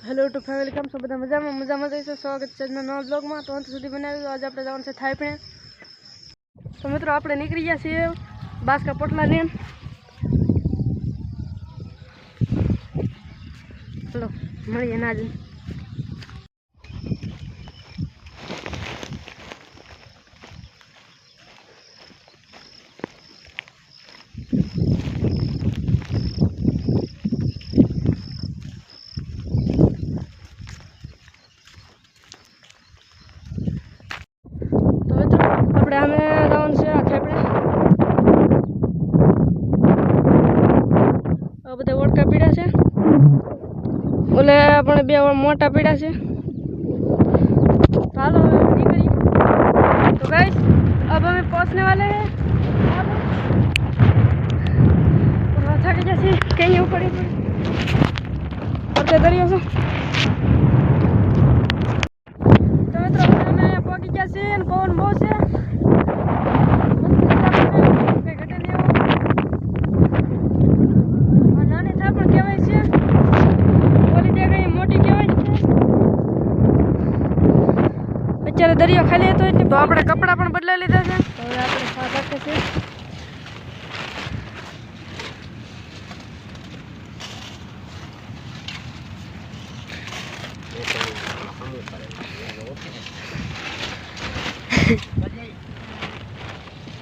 Hello two family કેમ છો બધા મજામાં? મજામાં જઈશું. સ્વાગત છે આજના નવા બ્લોગમાં તો અંત સુધી બનાવ્યું આજે આપણે જવાનું છે થાય પણ તો મિત્રો, આપણે નીકળી ગયા છીએ બાસકા પોટલા લઈને ચલો મળીએ ના જ તો મિત્રો આપણે અમે જવાનું છે આ થેપડે આ બધા ઓળકા પીડા છે ઓલે આપણે બે મોટા પીડા છે. ચાલો નીકળી તો ગઈ અબ અમે પહોંચને વાલે થાકી જશે કઈ એવું પડી પડતે દરિયો છું. તો મિત્રો, અમે પહોંચી ગયા છીએ પવન બહુ છે. અત્યારે દરિયો ખાલી હતો એટલે તો આપણે કપડાં પણ બદલાઈ લીધા છે. તો હવે આપણે સાત રાખે છે.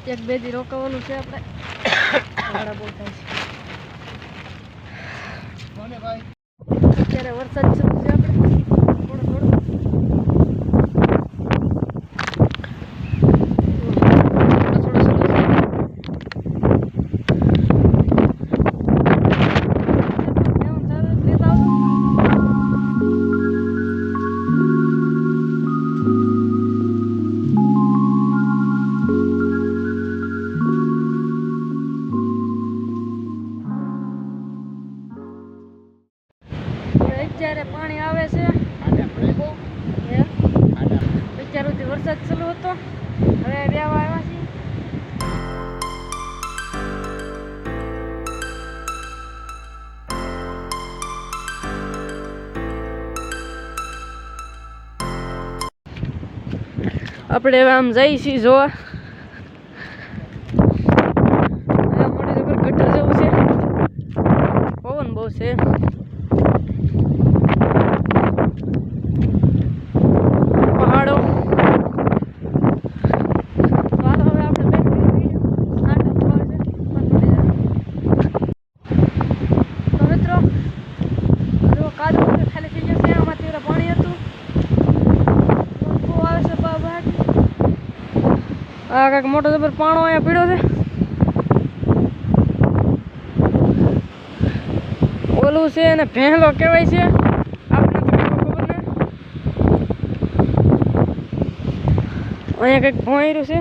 એક બે દી રોકાવાનું છે આપણે. છે. અત્યારે વરસાદ આપણે હવે આમ જઈએ છીએ જોવા મોટી ગટર જેવું છે. પવન બહુ છે પહાડો ચાલો હવે આપણે બેક કરીએ આટલો પહાડ છે બંધ થઈ જાય તો મિત્રો જો કાદવ બધું ખાલી થઈ જશે આમાંથી ઓલા પાણી હતું બહુ આવે છે બાબા આ મોટો જબર પાણો અહીંયા પીડ્યો છે. ઓલું છે એને ભેંલો કહેવાય છે. આપણે અહીંયા કંઈક ભોંયરું છે.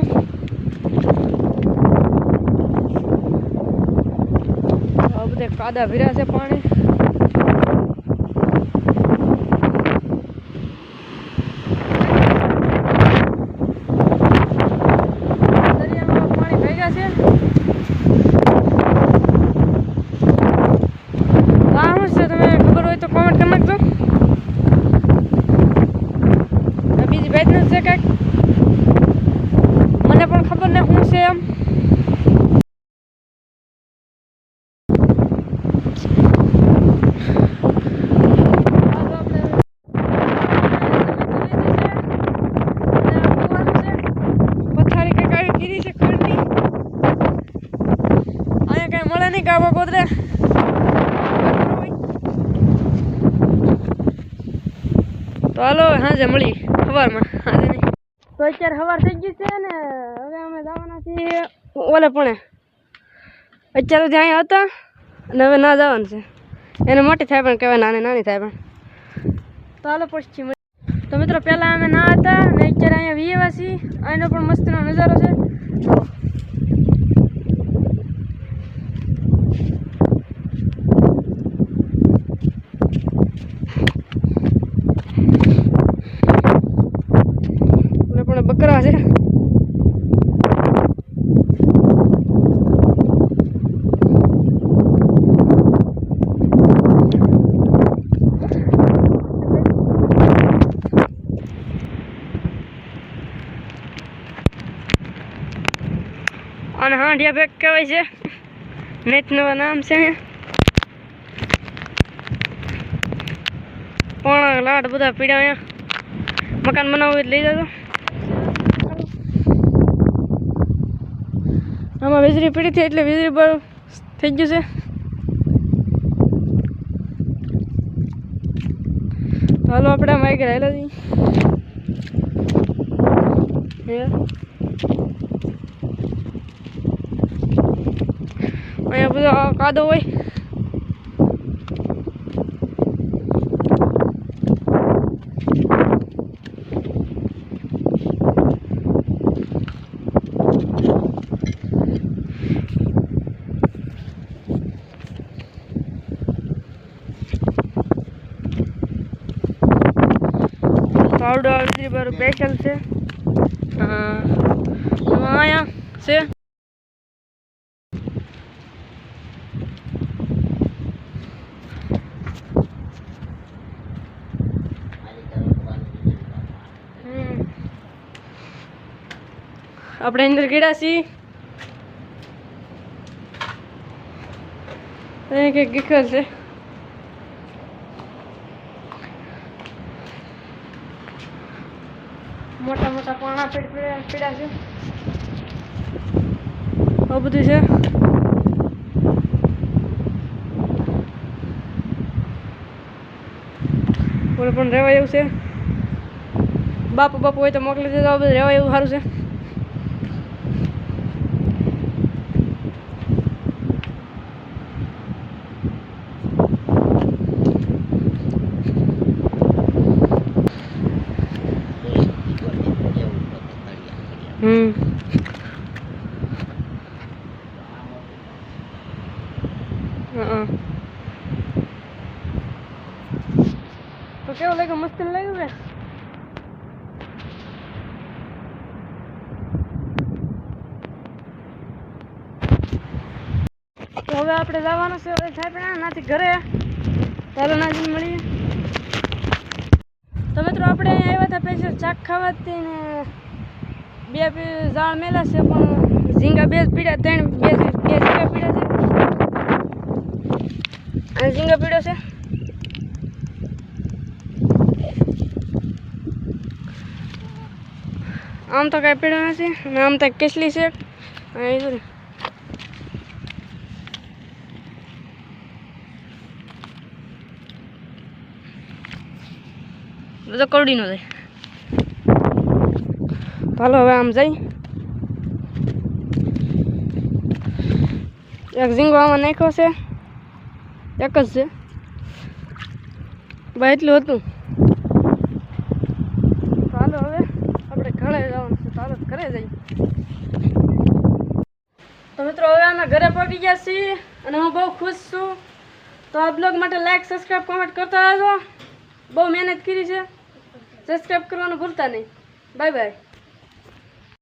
બધે કાદા ભીરા છે પાણી દરિયામાં પાણી ભેગા છે શું છે તમે ખબર હોય તો કોમેન્ટ કરી નાખજો. બીજી બેચનું છે કંઈક મને પણ ખબર ને શું છે એમ ચાલો આપણે પથારી કંઈક આવી કીધી છે ખડની અહીંયા કઈ મળે નહીં ગાવા ગોદરે તો હાલો સાંજે મળી સવારમાં સાંજે નહીં. તો અત્યારે સવાર થઈ ગઈ છે ને, હવે અમે જવાના છીએ ઓલે પણ. અત્યારે અહીંયા હતા, અને હવે ના જવાનું છે. એને મોટી થાય પણ કહેવાય નાની નાની થાય પણ. તો હાલો, પછી તો મિત્રો, પહેલાં અમે ના હતા, ને અત્યારે અહીંયા વીએવા છીએ અહીંનો પણ મસ્તનો નજારો છે. બકરા છે. અને હાંડિયા બેગ કહેવાય છે. મેચનું નામ છે પણ લાડ બધા પીડા અહીંયા. મકાન બનાવવું એટલે લઈ જતો વીજળી પીડી થઈ એટલે વીજળી પર થઈ ગયું છે. હાલો આપણે માઇક રહેલા જઈએ અહીંયા બધો કાદો હોય. સ્પેશિયલ છે. અહીંયા છે. આપણે અંદર ગીડા છીએ. અને કઈ ગીખર છે મોટા આવું બધું છે? બોલે પણ રહેવાય એવું છે? બાપુ બાપુ હોય તો મોકલી દેજો, આ બધું રહેવાય એવું સારું છે હમ હા તો કેવું લાગ્યું મસ્ત લાગ્યું ને તો હવે આપણે જવાનું છે હવે સાહેબ નાથી ઘરે ચાલો નાથી મળીએ તો મિત્રો આપણે અહીંયા આવ્યા હતા પછી ચાક ખાવાથી ને બે ઝાડ મેલા છે પણ ઝીંગા બે પીડા ત્રણ બે બે ઝીંગા પીડા છે અને ઝીંગા પીડો છે આમ તો કાંઈ પીડ્યો નથી અને આમ તો કેસલી છે. બધો કવડીનો થાય ચાલો હવે આમ જઈ. એક ઝીંગો આમાં નાખ્યો છે. એક જ છે. ભાઈ, એટલું હતું ચાલો હવે આપણે ઘરે જવાનું છે ચાલો ઘરે જઈ તો મિત્રો, હવે અમે ઘરે પહોંચી ગયા છીએ અને હું બહુ ખુશ છું. તો આ બ્લોગ માટે લાઈક સબસ્ક્રાઈબ કોમેન્ટ કરતા રહેજો. બહુ મહેનત કરી છે. સબસ્ક્રાઈબ કરવાનું ભૂલતા નહીં. Bye bye